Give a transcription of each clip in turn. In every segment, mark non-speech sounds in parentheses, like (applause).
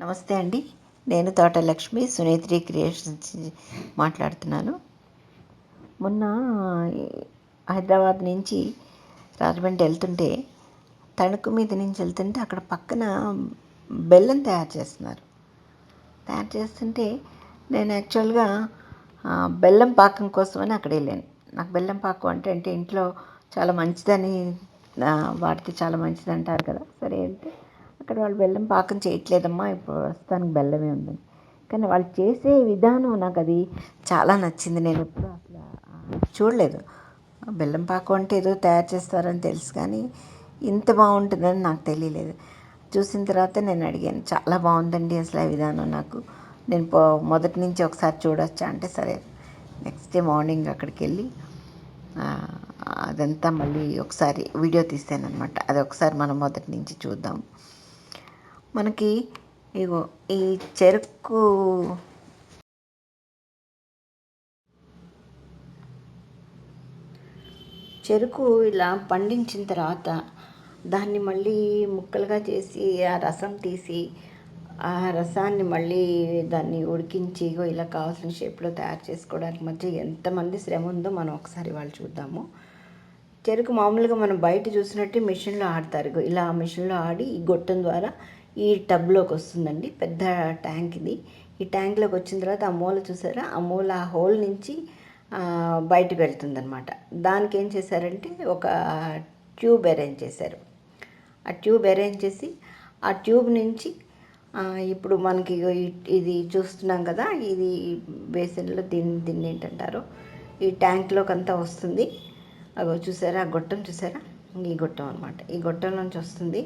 నమస్తే అండి. నేను తోట లక్ష్మి సునేత్రి క్రియేషన్స్ మాట్లాడుతున్నాను. మొన్న హైదరాబాద్ నుంచి రాజమండ్రి వెళ్తుంటే తణుకు మీద నుంచి వెళ్తుంటే అక్కడ పక్కన బెల్లం తయారు చేస్తున్నారు. తయారు చేస్తుంటే నేను యాక్చువల్గా బెల్లం పాకం కోసమని అక్కడ వెళ్ళాను. నాకు బెల్లం పాకం అంటే అంటే ఇంట్లో చాలా మంచిదని వాడితే చాలా మంచిది అంటారు కదా. సరే అంటే అక్కడ వాళ్ళు బెల్లం పాకం చేయట్లేదమ్మా ఇప్పుడు ప్రస్తుతానికి బెల్లమే ఉంది. కానీ వాళ్ళు చేసే విధానం నాకు అది చాలా నచ్చింది. నేను ఎప్పుడు అసలు చూడలేదు. బెల్లం పాకం అంటే ఏదో తయారు చేస్తారని తెలుసు కానీ ఇంత బాగుంటుందని నాకు తెలియలేదు. చూసిన తర్వాత నేను అడిగాను చాలా బాగుందండి అసలు ఆ విధానం నాకు. నేను మొదటి నుంచి ఒకసారి చూడొచ్చా? అంటే సరే. నెక్స్ట్ డే మార్నింగ్ అక్కడికి వెళ్ళి అదంతా మళ్ళీ ఒకసారి వీడియో తీసాను అనమాట అది ఒకసారి మనం మొదటి నుంచి చూద్దాం. మనకి ఇగో ఈ చెరుకు చెరుకు ఇలా పండించిన తర్వాత దాన్ని మళ్ళీ ముక్కలుగా చేసి ఆ రసం తీసి ఆ రసాన్ని మళ్ళీ దాన్ని ఉడికించి ఇలా కావాల్సిన షేప్లో తయారు చేసుకోవడానికి మధ్య ఎంతమంది శ్రమ ఉందో మనం ఒకసారి వాళ్ళు చూద్దాము. చెరుకు మామూలుగా మనం బయట చూసినట్టు మిషన్లో ఆడతారు. ఇలా మిషన్లో ఆడి ఈ గొట్టం ద్వారా ఈ టబ్లోకి వస్తుందండి పెద్ద ట్యాంక్ ఇది. ఈ ట్యాంక్లోకి వచ్చిన తర్వాత ఆ మూల చూసారా? ఆ మూల ఆ హోల్ నుంచి బయటకు వెళ్తుందనమాట దానికి ఏం చేశారంటే ఒక ట్యూబ్ అరేంజ్ చేశారు. ఆ ట్యూబ్ అరేంజ్ చేసి ఆ ట్యూబ్ నుంచి ఇప్పుడు మనకి ఇది చూస్తున్నాం కదా ఇది బేసిన్లో దీన్ని దీన్ని ఏంటంటారు? ఈ ట్యాంక్లోకి అంతా వస్తుంది. అగో చూసారా? ఆ గొట్టం చూసారా? ఈ గొట్టం అనమాట ఈ గొట్టం నుంచి వస్తుంది.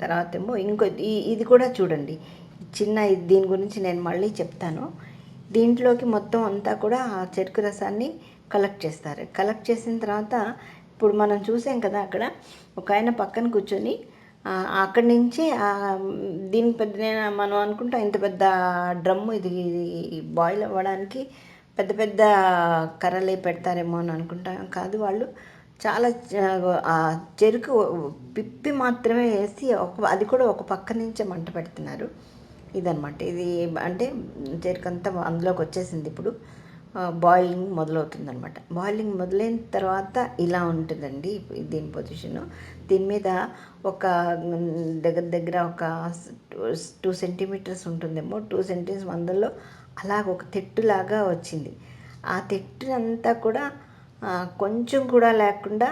తర్వాత ఏమో ఇంకో ఇది కూడా చూడండి. చిన్న దీని గురించి నేను మళ్ళీ చెప్తాను. దీంట్లోకి మొత్తం అంతా కూడా ఆ చెరుకు రసాన్ని కలెక్ట్ చేస్తారు. కలెక్ట్ చేసిన తర్వాత ఇప్పుడు మనం చూసాం కదా అక్కడ ఒక ఆయన పక్కన కూర్చొని అక్కడి నుంచి దీని పెద్ద మనం అనుకుంటాం ఇంత పెద్ద డ్రమ్ము ఇది బాయిల్ అవ్వడానికి పెద్ద పెద్ద కర్రలే పెడతారేమో అని అనుకుంటాం. కాదు వాళ్ళు చాలా చెరుకు పిప్పి మాత్రమే వేసి ఒక అది కూడా ఒక పక్క నుంచే మంట పెడుతున్నారు. ఇదనమాట ఇది అంటే చెరుకు అంతా అందులోకి వచ్చేసింది ఇప్పుడు. బాయిలింగ్ మొదలవుతుంది అనమాట బాయిలింగ్ మొదలైన తర్వాత ఇలా ఉంటుందండి దీని పొజిషను దీని మీద ఒక దగ్గర దగ్గర ఒక టూ సెంటీమీటర్స్ ఉంటుందేమో. టూ సెంటీమీటర్స్ అందులో అలాగ ఒక తెట్టులాగా వచ్చింది. ఆ తెట్టు అంతా కూడా కొంచెం కూడా లేకుండా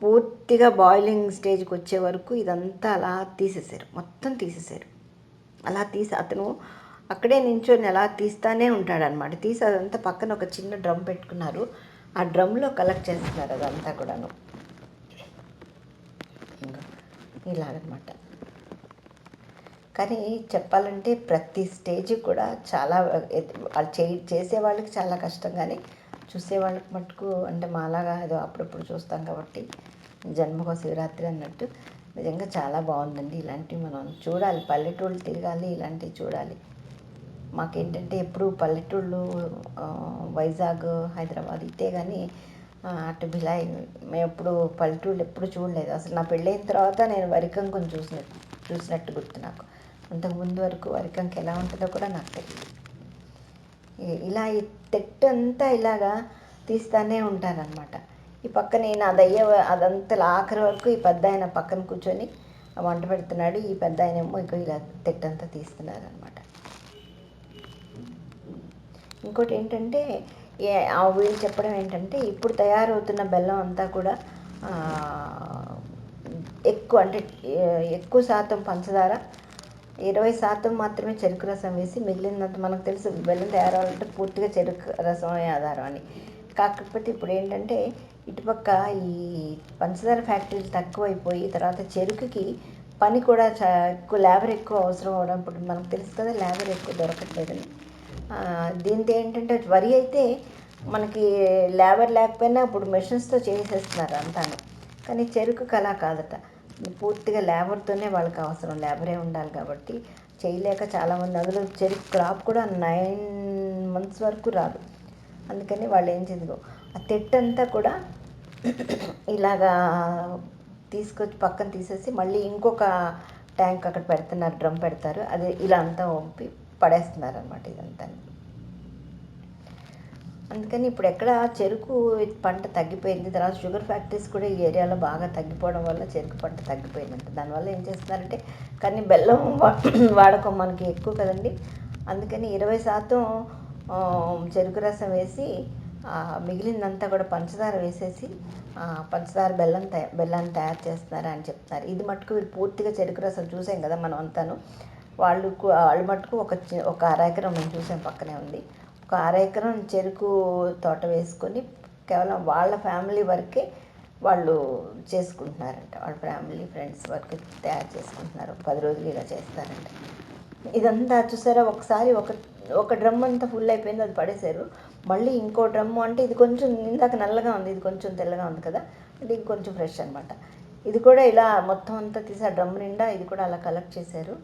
పూర్తిగా బాయిలింగ్ స్టేజ్కి వచ్చే వరకు ఇదంతా అలా తీసేశారు మొత్తం తీసేశారు అలా తీసి అతను అక్కడే నించొని అలా తీస్తానే ఉంటాడనమాట తీసి అదంతా పక్కన ఒక చిన్న డ్రమ్ పెట్టుకున్నారు. ఆ డ్రమ్లో కలెక్ట్ చేస్తున్నారు అదంతా కూడాను. ఇలాగనమాట కానీ చెప్పాలంటే ప్రతి స్టేజ్ కూడా చాలా చే చేసే వాళ్ళకి చాలా కష్టం. కానీ చూసే వాళ్ళకి మటుకు అంటే మాలాగా ఏదో అప్పుడప్పుడు చూస్తాం కాబట్టి జన్మకో శివరాత్రి అన్నట్టు నిజంగా చాలా బాగుందండి. ఇలాంటివి మనం చూడాలి. పల్లెటూళ్ళు తిరగాలి ఇలాంటివి చూడాలి. మాకేంటంటే ఎప్పుడు పల్లెటూళ్ళు వైజాగ్ హైదరాబాద్ ఇతే కానీ అటు బిలాయి మేము ఎప్పుడు పల్లెటూళ్ళు ఎప్పుడు చూడలేదు. అసలు నా పెళ్ళైన తర్వాత నేను వరికంకుని చూసినట్టు చూసినట్టు గుర్తు నాకు. అంతకుముందు వరకు వరికంకి ఎలా ఉంటుందో కూడా నాకు తెలియదు ఇలా ఈ తెట్టు అంతా ఇలాగా తీస్తానే ఉంటారనమాట ఈ పక్క నేను అదయ్యే అదంతా ఆఖరి వరకు ఈ పెద్ద ఆయన పక్కన కూర్చొని వంట పెడుతున్నాడు. ఈ పెద్ద ఆయన ఏమో ఇంకో ఇలా తెట్టంతా తీస్తున్నారు అనమాట ఇంకోటి ఏంటంటే వీళ్ళు చెప్పడం ఏంటంటే ఇప్పుడు తయారవుతున్న బెల్లం అంతా కూడా ఎక్కువ అంటే ఎక్కువ శాతం పంచదార ఇరవై శాతం మాత్రమే చెరుకు రసం వేసి మిగిలినంత మనకు తెలుసు బెల్లం తయారవ్వాలంటే పూర్తిగా చెరుకు రసమే ఆధారం అని. కాకపోతే ఇప్పుడు ఏంటంటే ఇటుపక్క ఈ పంచదార ఫ్యాక్టరీలు తక్కువైపోయి తర్వాత చెరుకుకి పని కూడా చా ఎక్కువ లేబర్ ఎక్కువ అవసరం అవడం ఇప్పుడు మనకు తెలుసు కదా లేబర్ ఎక్కువ దొరకట్లేదని. దీంతో ఏంటంటే వరి అయితే మనకి లేబర్ లేకపోయినా ఇప్పుడు మెషిన్స్తో చేసేస్తున్నారు అంతాను. కానీ చెరుకు కళ కాదట. పూర్తిగా లేబర్తోనే వాళ్ళకి అవసరం. లేబరే ఉండాలి కాబట్టి చేయలేక చాలామంది అందులో చెరుకు క్రాప్ కూడా నైన్ మంత్స్ వరకు రాదు. అందుకని వాళ్ళు ఏం చేద్దాం ఆ తెట్టంతా కూడా ఇలాగా తీసుకొచ్చి పక్కన తీసేసి మళ్ళీ ఇంకొక ట్యాంక్ అక్కడ పెడుతున్నారు డ్రమ్ పెడతారు. అది ఇలా అంతా వంపి పడేస్తున్నారు అనమాట ఇదంతా. అందుకని ఇప్పుడు ఎక్కడ చెరుకు పంట తగ్గిపోయింది తర్వాత షుగర్ ఫ్యాక్టరీస్ కూడా ఈ ఏరియాలో బాగా తగ్గిపోవడం వల్ల చెరుకు పంట తగ్గిపోయిందంట. దానివల్ల ఏం చేస్తున్నారంటే కానీ బెల్లం వా- వాడకం మనకి ఎక్కువ కదండి. అందుకని ఇరవై శాతం చెరుకు రసం వేసి మిగిలిందంతా కూడా పంచదార వేసేసి పంచదార బెల్లం తయా బెల్లాన్ని తయారు చేస్తున్నారు అని చెప్తున్నారు. ఇది మట్టుకు వీళ్ళు పూర్తిగా చెరుకు రసం చూసాం కదా మనం అంతాను. వాళ్ళు వాళ్ళు మట్టుకు ఒక ఒక అర ఎకరం మేము చూసాం పక్కనే ఉంది. ఒక అర ఎకరం చెరుకు తోట వేసుకొని కేవలం వాళ్ళ ఫ్యామిలీ వరకే వాళ్ళు చేసుకుంటున్నారంట. వాళ్ళ ఫ్యామిలీ ఫ్రెండ్స్ వరకు తయారు చేసుకుంటున్నారు. పది రోజులు ఇలా చేస్తారంట. ఇదంతా చూసారా? ఒకసారి ఒక ఒక డ్రమ్ అంతా ఫుల్ అయిపోయింది అది పడేశారు. మళ్ళీ ఇంకో డ్రమ్ము అంటే ఇది కొంచెం ఇందాక నల్లగా ఉంది ఇది కొంచెం తెల్లగా ఉంది కదా? ఇది ఇంకొంచెం ఫ్రెష్ అనమాట ఇది కూడా ఇలా మొత్తం అంతా తీసి ఆ డ్రమ్ నిండా ఇది కూడా అలా కలెక్ట్ చేశారు.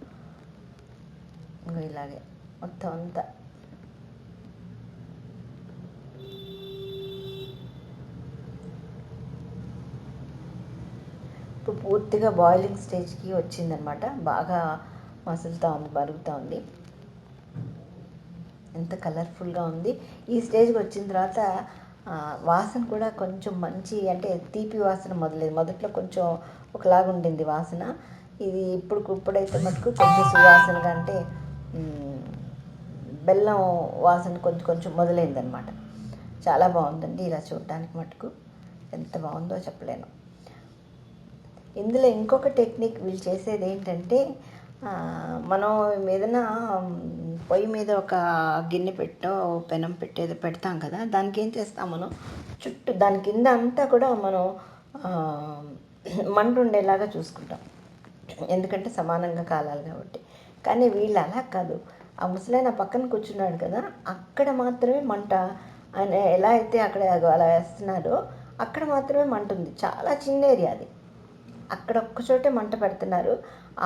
ఇలాగే మొత్తం అంతా. ఇప్పుడు పూర్తిగా బాయిలింగ్ స్టేజ్కి వచ్చిందనమాట బాగా మసులుతూ ఉంది బరుగుతూ ఉంది. ఎంత కలర్ఫుల్గా ఉంది. ఈ స్టేజ్కి వచ్చిన తర్వాత వాసన కూడా కొంచెం మంచి అంటే తీపి వాసన మొదలైంది. మొదట్లో కొంచెం ఒకలాగా ఉండింది వాసన. ఇది ఇప్పుడు ఇప్పుడైతే మటుకు కొంచెం సువాసనగా అంటే బెల్లం వాసన కొంచెం కొంచెం మొదలైందనమాట చాలా బాగుందండి ఇలా చూడటానికి మటుకు. ఎంత బాగుందో చెప్పలేను. ఇందులో ఇంకొక టెక్నిక్ వీళ్ళు చేసేది ఏంటంటే మనం ఏదైనా పొయ్యి మీద ఒక గిన్నె పెట్టో పెనం పెట్టేది పెడతాం కదా దానికి ఏం చేస్తాం మనం? చుట్టూ దాని కింద అంతా కూడా మనం మంట ఉండేలాగా చూసుకుంటాం. ఎందుకంటే సమానంగా కాలాలి కాబట్టి. కానీ వీళ్ళు అలా కాదు. ఆ ముసలాయన పక్కన కూర్చున్నాడు కదా అక్కడ మాత్రమే మంట ఆయన ఎలా అయితే అక్కడ అలా వేస్తున్నారో అక్కడ మాత్రమే మంట ఉంది. చాలా చిన్న ఏరియా అది. అక్కడ ఒక్క చోటే మంట పెడుతున్నారు.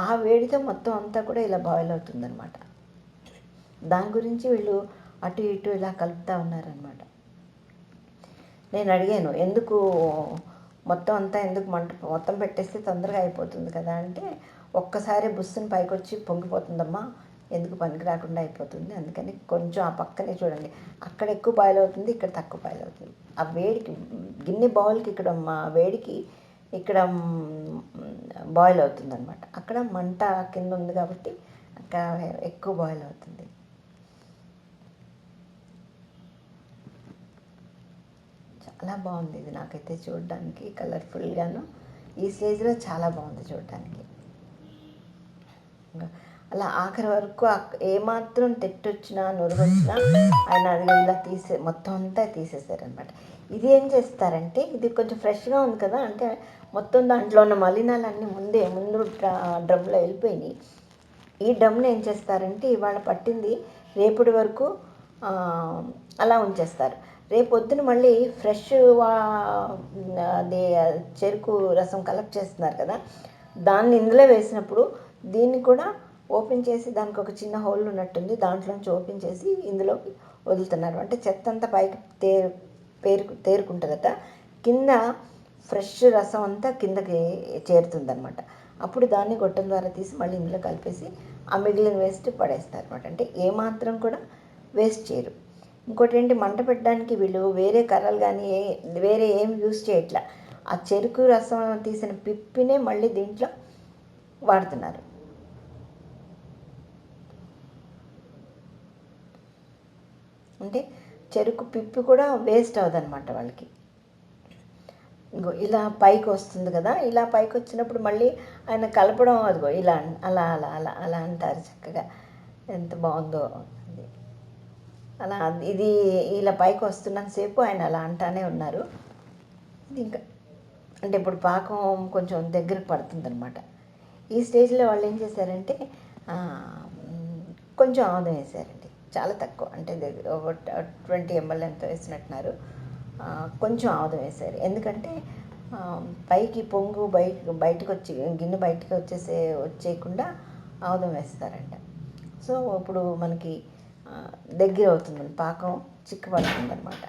ఆ వేడితో మొత్తం అంతా కూడా ఇలా బాయిల్ అవుతుందన్నమాట. దాని గురించి వీళ్ళు అటు ఇటు ఇలా కలుపుతూ ఉన్నారనమాట నేను అడిగాను ఎందుకు మొత్తం అంతా ఎందుకు మంట మొత్తం పెట్టేస్తే తొందరగా అయిపోతుంది కదా? అంటే ఒక్కసారి బుస్సుని పైకొచ్చి పొంగిపోతుందమ్మా ఎందుకు పనికి రాకుండా అయిపోతుంది? అందుకని కొంచెం ఆ పక్కనే చూడండి. అక్కడ ఎక్కువ బాయిల్ అవుతుంది ఇక్కడ తక్కువ బాయిల్ అవుతుంది. ఆ వేడికి గిన్నె బౌల్కి ఇక్కడ మా వేడికి ఇక్కడ బాయిల్ అవుతుంది అనమాట అక్కడ మంట కింద ఉంది కాబట్టి అక్కడ ఎక్కువ బాయిల్ అవుతుంది. చాలా బాగుంది ఇది నాకైతే చూడడానికి కలర్ఫుల్గాను. ఈ స్టేజ్లో చాలా బాగుంది చూడడానికి. అలా ఆఖరి వరకు ఏమాత్రం తెట్టొచ్చినా వచ్చినా ఆయన అది ఇలా తీసే మొత్తం అంతా తీసేసారనమాట ఇది ఏం చేస్తారంటే ఇది కొంచెం ఫ్రెష్గా ఉంది కదా అంటే మొత్తం దాంట్లో ఉన్న మలినాలన్నీ ముందే ముందు డ్రమ్లో వెళ్ళిపోయినాయి. ఈ డ్రమ్ని ఏం చేస్తారంటే ఇవాళ పట్టింది రేపటి వరకు అలా ఉంచేస్తారు. రేపు పొద్దున మళ్ళీ ఫ్రెష్ వా అది చెరుకు రసం కలెక్ట్ చేస్తున్నారు కదా దాన్ని ఇందులో వేసినప్పుడు దీన్ని కూడా ఓపెన్ చేసి దానికి ఒక చిన్న హోల్ ఉన్నట్టుంది దాంట్లోంచి ఓపెన్ చేసి ఇందులోకి వదులుతున్నారు. అంటే చెత్త అంతా పైకి తే పేరు తేరుకుంటుందట. కింద ఫ్రెష్ రసం అంతా కిందకి చేరుతుందనమాట అప్పుడు దాన్ని గొట్టం ద్వారా తీసి మళ్ళీ ఇందులో కలిపేసి ఆ మిగిలిన వేస్ట్ పడేస్తారు అనమాట అంటే ఏమాత్రం కూడా వేస్ట్ చేయరు. ఇంకోటి ఏంటి మంట పెట్టడానికి వీళ్ళు వేరే కర్రలు కానీ ఏ వేరే ఏం యూస్ చేయట్లా. ఆ చెరుకు రసం తీసిన పిప్పినే మళ్ళీ దీంట్లో వాడుతున్నారు. అంటే చెరుకు పిప్పి కూడా వేస్ట్ అవ్వదన్నమాట వాళ్ళకి. ఇంకో ఇలా పైకి వస్తుంది కదా ఇలా పైకి వచ్చినప్పుడు మళ్ళీ ఆయన కలపడం అదిగో ఇలా అలా అలా అలా అలా అంటారు చక్కగా. ఎంత బాగుందో అది. అలా ఇది ఇలా పైకి వస్తున్నంతసేపు ఆయన అలా అంటానే ఉన్నారు. ఇది ఇంకా అంటే ఇప్పుడు పాకం కొంచెం దగ్గరకు పడుతుందనమాట ఈ స్టేజ్లో వాళ్ళు ఏం చేశారంటే కొంచెం ఆముదం వేశారండి చాలా తక్కువ. అంటే దగ్గర ట్వంటీ ఎంఎల్ ఎంతో వేసినట్టున్నారు. కొంచెం ఆముదం వేశారు. ఎందుకంటే పైకి పొంగు బయట బయటకు వచ్చి గిన్నె బయటకు వచ్చేసే వచ్చేయకుండా ఆముదం వేస్తారంట. సో ఇప్పుడు మనకి దగ్గర అవుతుంది. పాకం చిక్కు అనమాట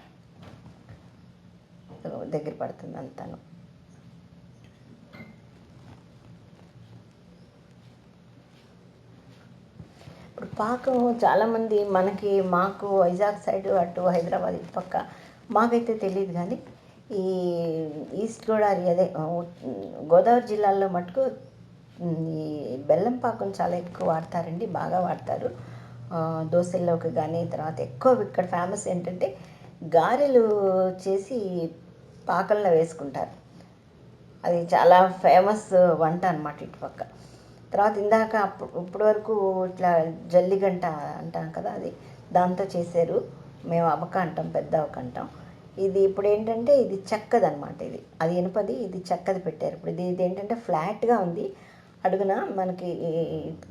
దగ్గర పడుతుంది అంతాను. ఇప్పుడు పాకం చాలామంది మనకి మాకు వైజాగ్ సైడ్ అటు హైదరాబాద్ ఇటు పక్క మాకైతే తెలియదు కానీ ఈ ఈస్ట్ గోదావరి అదే గోదావరి జిల్లాలో మటుకు ఈ బెల్లం పాకం చాలా ఎక్కువ వాడతారండి బాగా వాడతారు. దోశల్లోకి కానీ తర్వాత ఎక్కువ ఇక్కడ ఫేమస్ ఏంటంటే గారెలు చేసి పాకంలో వేసుకుంటారు. అది చాలా ఫేమస్ వంట అనమాట ఇటుపక్క తర్వాత ఇందాక అప్పుడు ఇప్పటి వరకు ఇట్లా జల్లిగంట అంటాం కదా అది దాంతో చేశారు. మేము అవక అంటాం పెద్ద అవక అంటాం. ఇది ఇప్పుడు ఏంటంటే ఇది చెక్కది అనమాట ఇది. అది ఇనుపది ఇది చెక్కది పెట్టారు. ఇప్పుడు ఇది ఇది ఏంటంటే ఫ్లాట్గా ఉంది. అడుగున మనకి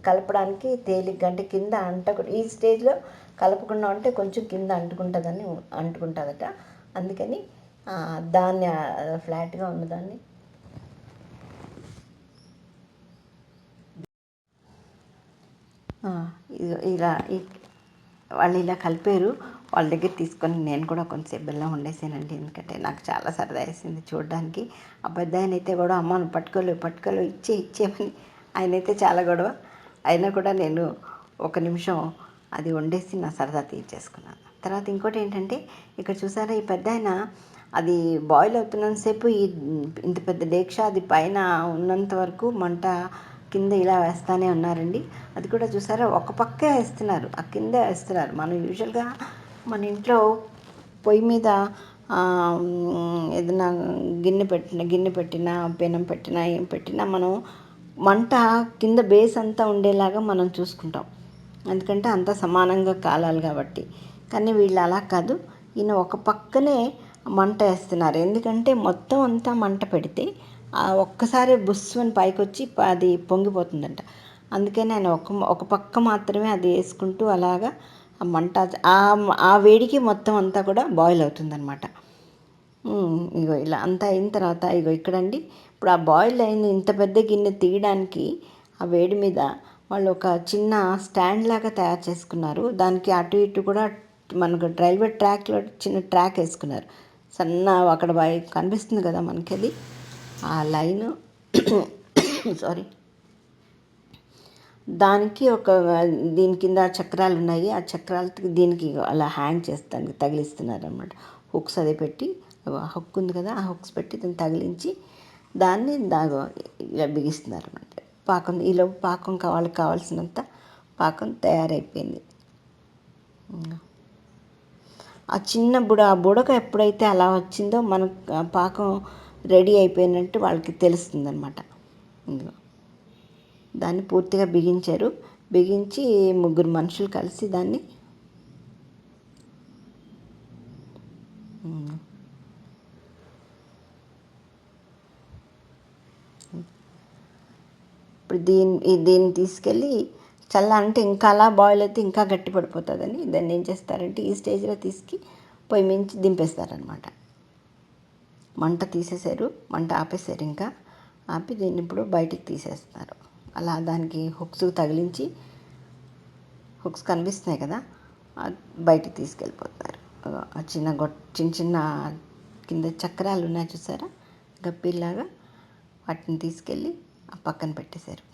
కలపడానికి తేలిగ్గా అంటే కింద అంటకు ఈ స్టేజ్లో కలపకుండా ఉంటే కొంచెం కింద అంటుకుంటుందని అంటుకుంటుందట. అందుకని దాన్ని ఫ్లాట్గా ఉన్నదాన్ని ఆ, ఇదిగో ఇలా వాళ్ళు ఇలా కలిపారు. వాళ్ళ దగ్గర తీసుకొని నేను కూడా కొంచెంసేపు బెల్లం వండేసానండి. ఎందుకంటే నాకు చాలా సరదా వేసింది చూడడానికి. ఆ పెద్ద ఆయన అయితే కూడా అమ్మను పట్టుకోలేవు పట్టుకోలేవు ఇచ్చే ఇచ్చేమని ఆయన అయితే చాలా గొడవ. అయినా కూడా నేను ఒక నిమిషం అది వండేసి నా సరదా తీర్చేసుకున్నాను. తర్వాత ఇంకోటి ఏంటంటే ఇక్కడ చూసారా ఈ పెద్ద ఆయన అది బాయిల్ అవుతున్నంతసేపు ఈ ఇంత పెద్ద డేక్ష అది పైన ఉన్నంత వరకు మంట కింద ఇలా వేస్తానే ఉన్నారండి. అది కూడా చూసారా? ఒక పక్కే వేస్తున్నారు. ఆ కింద వేస్తున్నారు. మనం యూజువల్గా మన ఇంట్లో పొయ్యి మీద ఏదైనా గిన్నె పెట్టిన గిన్నె పెట్టినా పెనం పెట్టినా ఏం పెట్టినా మనం మంట కింద బేస్ అంతా ఉండేలాగా మనం చూసుకుంటాం. ఎందుకంటే అంత సమానంగా కాలాలి కాబట్టి. కానీ వీళ్ళు అలా కాదు. ఈయన ఒక పక్కనే మంట వేస్తున్నారు. ఎందుకంటే మొత్తం అంతా మంట పెడితే ఒక్కసారి బుస్సుని పైకి వచ్చి అది పొంగిపోతుందంట. అందుకని ఆయన ఒక ఒక పక్క మాత్రమే అది వేసుకుంటూ అలాగా ఆ మంట ఆ వేడికి మొత్తం అంతా కూడా బాయిల్ అవుతుందన్నమాట. ఇగో ఇలా అంతా అయిన తర్వాత ఇగో ఇక్కడండి. ఇప్పుడు ఆ బాయిల్ అయిన ఇంత పెద్ద గిన్నె తీయడానికి ఆ వేడి మీద వాళ్ళు ఒక చిన్న స్టాండ్ లాగా తయారు చేసుకున్నారు. దానికి అటు ఇటు కూడా మనకు రైల్వే ట్రాక్లో చిన్న ట్రాక్ వేసుకున్నారు. సన్న అక్కడ బయ కనిపిస్తుంది కదా మనకి అది. ఆ లైన్ (coughs) సారీ. దానికి ఒక దీని కింద చక్రాలు ఉన్నాయి. ఆ చక్రాలకి దీనికి అలా హ్యాంగ్ చేస్తానికి తగిలిస్తున్నారు అనమాట హుక్స్ అది పెట్టి ఆ హుక్ ఉంది కదా ఆ హుక్స్ పెట్టి దాన్ని తగిలించి దాన్ని దాగ ఇలా బిగిస్తున్నారు అనమాట పాకం ఇలా పాకం వాళ్ళకి కావాల్సినంత పాకం తయారైపోయింది. ఆ చిన్న బుడ ఆ బుడక ఎప్పుడైతే అలా వచ్చిందో మనకు ఆ పాకం రెడీ అయిపోయినట్టు వాళ్ళకి తెలుస్తుంది అనమాట ఇందులో. దాన్ని పూర్తిగా బిగించారు. బిగించి ముగ్గురు మనుషులు కలిసి దాన్ని ఇప్పుడు దీన్ని దీన్ని తీసుకెళ్ళి చల్ల అంటే ఇంకా అలా బాయిల్ అయితే ఇంకా గట్టి పడిపోతుందని దాన్ని ఏం చేస్తారంటే ఈ స్టేజ్లో తీసుకు పొయ్యి మించి దింపేస్తారనమాట మంట తీసేశారు మంట ఆపేశారు ఇంకా. ఆపి దీన్ని ఇప్పుడు బయటికి తీసేస్తున్నారు. అలా దానికి హుక్స్ తగిలించి హుక్స్ కనిపిస్తున్నాయి కదా బయటికి తీసుకెళ్ళిపోతారు చిన్న గొట్ చిన్న చిన్న కింద చక్రాలు ఉన్నాయి చూసారా? గప్పిల్లాగా వాటిని తీసుకెళ్ళి ఆ పక్కన పెట్టేశారు.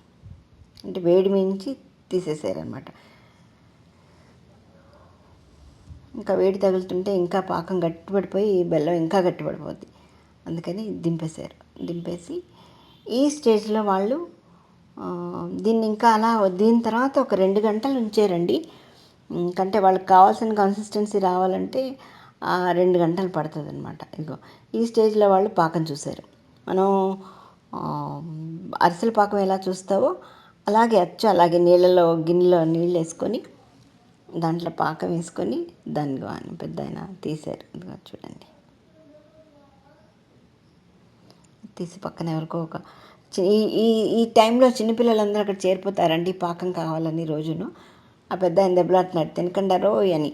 అంటే వేడి మించి తీసేసారనమాట ఇంకా వేడి తగులుతుంటే ఇంకా పాకం గట్టిపడిపోయి బెల్లం ఇంకా గట్టిపడిపోద్ది. అందుకని దింపేశారు. దింపేసి ఈ స్టేజ్లో వాళ్ళు దీన్ని ఇంకా అలా దీని తర్వాత ఒక రెండు గంటలు ఉంచారండి. ఎందుకంటే వాళ్ళకి కావాల్సిన కన్సిస్టెన్సీ రావాలంటే రెండు గంటలు పడుతుంది అనమాట ఇగో ఈ స్టేజ్లో వాళ్ళు పాకం చూశారు. మనం అరిసెల పాకం ఎలా చూస్తావో అలాగే అచ్చు అలాగే నీళ్ళలో గిన్నెలో నీళ్ళు వేసుకొని దాంట్లో పాకం వేసుకొని దాన్ని పెద్ద ఆయన తీశారు. ఇదిగో చూడండి. తీసి పక్కన ఎవరికో ఒక చి- ఈ ఈ ఈ టైంలో చిన్నపిల్లలందరూ అక్కడ చేరిపోతారండి పాకం కావాలని రోజును. ఆ పెద్ద ఆయన దెబ్బలాడుతున్నాడు తినకండారో అని.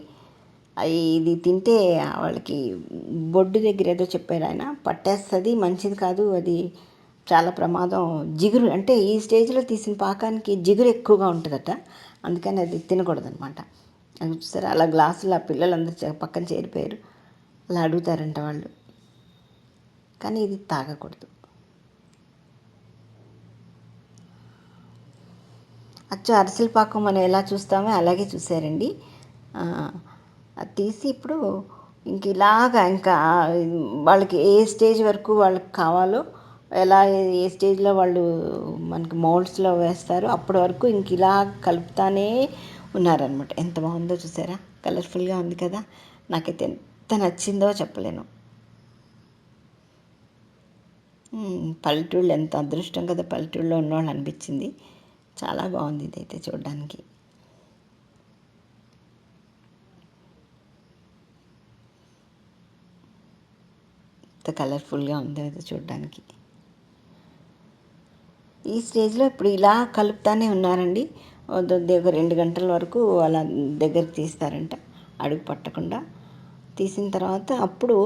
అవి ఇది తింటే వాళ్ళకి బొడ్డు దగ్గర ఏదో చెప్పారు ఆయన పట్టేస్తుంది మంచిది కాదు అది చాలా ప్రమాదం. జిగురు అంటే ఈ స్టేజ్లో తీసిన పాకానికి జిగురు ఎక్కువగా ఉంటుందట అందుకని అది తినకూడదనమాట. అది చూసారా అలా గ్లాసులు ఆ పిల్లలందరూ పక్కన చేరిపోయారు. అలా అడుగుతారంట వాళ్ళు. కానీ ఇది తాగకూడదు. అచ్చు అరిసెల పాకం మనం ఎలా చూస్తామో అలాగే చూసారండి అది తీసి ఇప్పుడు ఇంక ఇలాగా ఇంకా వాళ్ళకి ఏ స్టేజ్ వరకు వాళ్ళకి కావాలో ఎలా ఏ స్టేజ్లో వాళ్ళు మనకి మౌల్డ్స్లో వేస్తారో అప్పటి వరకు ఇంక ఇలా కలుపుతానే ఉన్నారనమాట ఎంత బాగుందో చూసారా? కలర్ఫుల్గా ఉంది కదా. నాకైతే ఎంత నచ్చిందో చెప్పలేను. పల్లెటూళ్ళు ఎంత అదృష్టం కదా పల్లెటూళ్ళలో ఉన్నవాళ్ళు అనిపించింది. చాలా బాగుంది ఇదైతే చూడడానికి. ఎంత కలర్ఫుల్గా ఉందో అయితే చూడడానికి. ఈ స్టేజ్లో ఇప్పుడు ఇలా కలుపుతానే ఉన్నారండి. ఒక రెండు గంటల వరకు అలా దగ్గర తీస్తారంట. అడుగు పట్టకుండా. తీసిన తర్వాత అప్పుడు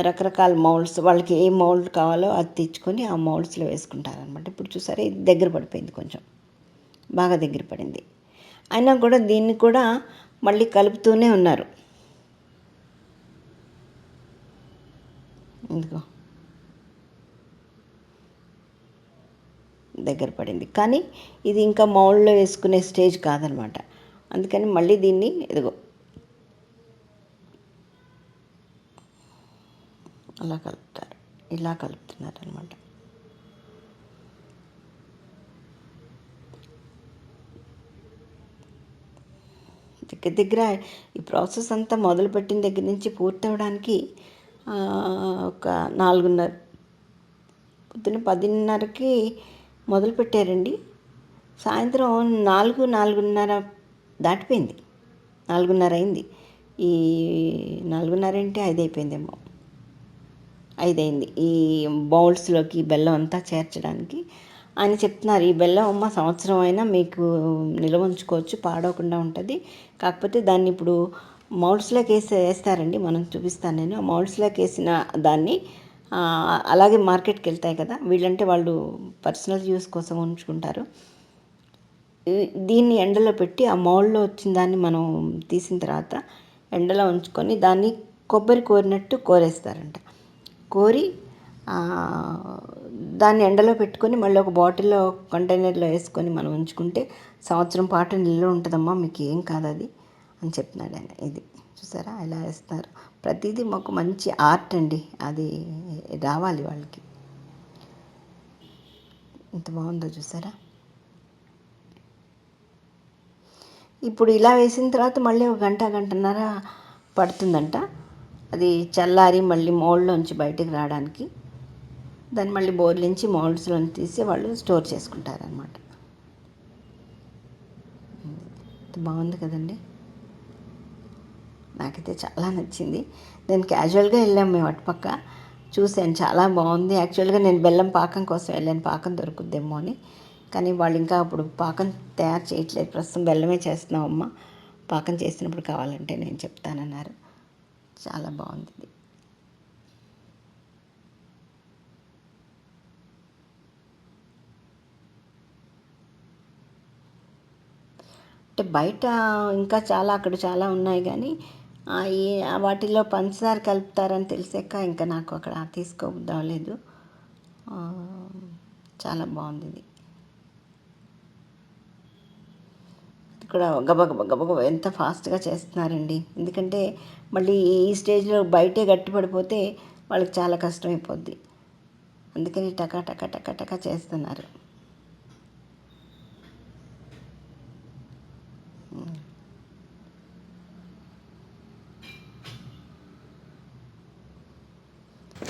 రకరకాల మౌల్డ్స్ వాళ్ళకి ఏ మౌల్డ్ కావాలో అది తెచ్చుకొని ఆ మౌల్డ్స్లో వేసుకుంటారనమాట ఇప్పుడు చూసారా ఇది దగ్గర పడిపోయింది కొంచెం. బాగా దగ్గర పడింది. అయినా కూడా దీన్ని కూడా మళ్ళీ కలుపుతూనే ఉన్నారు. ఇదిగో. దగ్గర పడింది. కానీ ఇది ఇంకా మౌల్డ్లో వేసుకునే స్టేజ్ కాదనమాట అందుకని మళ్ళీ దీన్ని ఇదిగో అలా కలుపుతారు. ఇలా కలుపుతున్నారు అనమాట దగ్గర దగ్గర ఈ ప్రాసెస్ అంతా మొదలుపెట్టిన దగ్గర నుంచి పూర్తవడానికి ఒక నాలుగున్నర పొద్దున్న పదిన్నరకి మొదలు పెట్టారండి. సాయంత్రం నాలుగు నాలుగున్నర దాటిపోయింది. నాలుగున్నర అయింది. ఈ నాలుగున్నర అంటే ఐదు అయిపోయిందేమో ఐదైంది. ఈ బౌల్స్లోకి బెల్లం అంతా చేర్చడానికి. ఆయన చెప్తున్నారు ఈ బెల్లం అమ్మ సంవత్సరం అయినా మీకు నిల్వ ఉంచుకోవచ్చు పాడవకుండా ఉంటుంది. కాకపోతే దాన్ని ఇప్పుడు మౌల్డ్స్లోకి వేసి వేస్తారండి మనం చూపిస్తాను నేను. ఆ మౌల్డ్స్లోకి వేసిన దాన్ని అలాగే మార్కెట్కి వెళ్తాయి కదా వీళ్ళంటే వాళ్ళు పర్సనల్ యూస్ కోసం ఉంచుకుంటారు. దీన్ని ఎండలో పెట్టి ఆ మౌల్డ్లో వచ్చిన దాన్ని మనం తీసిన తర్వాత ఎండలో ఉంచుకొని దాన్ని కొబ్బరి కోరినట్టు కోరేస్తారంట. కోరి దాన్ని ఎండలో పెట్టుకొని మళ్ళీ ఒక బాటిల్లో కంటైనర్లో వేసుకొని మనం ఉంచుకుంటే సంవత్సరం పాటు నిల్వ ఉంటుందమ్మా మీకు ఏం కాదు అది అని చెప్తున్నాడు ఆయన. ఇది చూసారా? ఎలా వేస్తారు ప్రతిదీ మాకు మంచి ఆర్ట్ అండి. అది రావాలి వాళ్ళకి. ఎంత బాగుందో చూసారా? ఇప్పుడు ఇలా వేసిన తర్వాత మళ్ళీ ఒక గంట గంటన్నర పడుతుందంట. అది చల్లారి మళ్ళీ మోల్డ్లోంచి బయటికి రావడానికి. దాన్ని మళ్ళీ బోర్లించి మోల్డ్స్లోని తీసి వాళ్ళు స్టోర్ చేసుకుంటారనమాట బాగుంది కదండి. నాకైతే చాలా నచ్చింది. నేను క్యాజువల్గా వెళ్ళాము మేము అటుపక్క. చూశాను చాలా బాగుంది. యాక్చువల్గా నేను బెల్లం పాకం కోసం వెళ్ళాను. పాకం దొరుకుద్దేమో అని. కానీ వాళ్ళు ఇంకా అప్పుడు పాకం తయారు చేయట్లేదు. ప్రస్తుతం బెల్లమే చేస్తున్నాం అమ్మ. పాకం చేసినప్పుడు కావాలంటే నేను చెప్తానన్నారు. చాలా బాగుంది. అంటే బయట ఇంకా చాలా అక్కడ చాలా ఉన్నాయి కానీ వాటిలో పంచదార కలుపుతారని తెలిసాక ఇంకా నాకు అక్కడ తీసుకోవద్దాలేదు చాలా బాగుంది ఇక్కడ గబగబ గబగబ ఎంత ఫాస్ట్గా చేస్తున్నారండి. ఎందుకంటే మళ్ళీ ఈ స్టేజ్లో బయటే గట్టిపడిపోతే వాళ్ళకి చాలా కష్టం అయిపోద్ది అందుకని టకా టకా టకా టకా చేస్తున్నారు.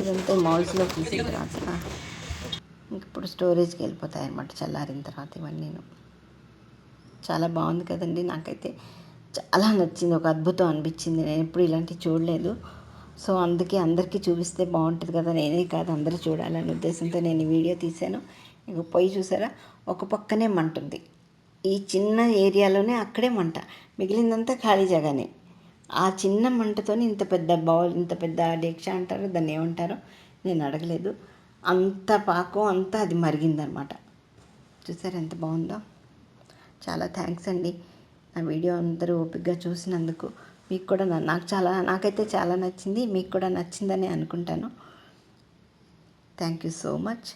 ఇదంతా మాల్స్లో తీసిన తర్వాత ఇంక ఇప్పుడు స్టోరేజ్కి వెళ్ళిపోతాయి అన్నమాట చల్లారిన తర్వాత ఇవన్నీ చాలా బాగుంది కదండి. నాకైతే చాలా నచ్చింది. ఒక అద్భుతం అనిపించింది. నేను ఎప్పుడు ఇలాంటివి చూడలేదు. సో అందుకే అందరికీ చూపిస్తే బాగుంటుంది కదా. నేనే కాదు అందరూ చూడాలనే ఉద్దేశంతో నేను ఈ వీడియో తీశాను. ఇక పొయ్యి చూసారా? ఒక పక్కనే మంట ఉంది. ఈ చిన్న ఏరియాలోనే అక్కడే మంట. మిగిలిందంతా ఖాళీ జగానే. ఆ చిన్న మంటతోనే ఇంత పెద్ద బౌల్ ఇంత పెద్ద డేక్ష అంటారు దాన్ని ఏమంటారో? నేను అడగలేదు. అంత పాకం అంతా అది మరిగిందనమాట. చూసారు ఎంత బాగుందో? చాలా థ్యాంక్స్ అండి. నా వీడియో అందరూ ఓపికగా చూసినందుకు. మీకు కూడా నాకు చాలా నాకైతే చాలా నచ్చింది మీకు కూడా నచ్చిందని అనుకుంటాను. Thank you so much.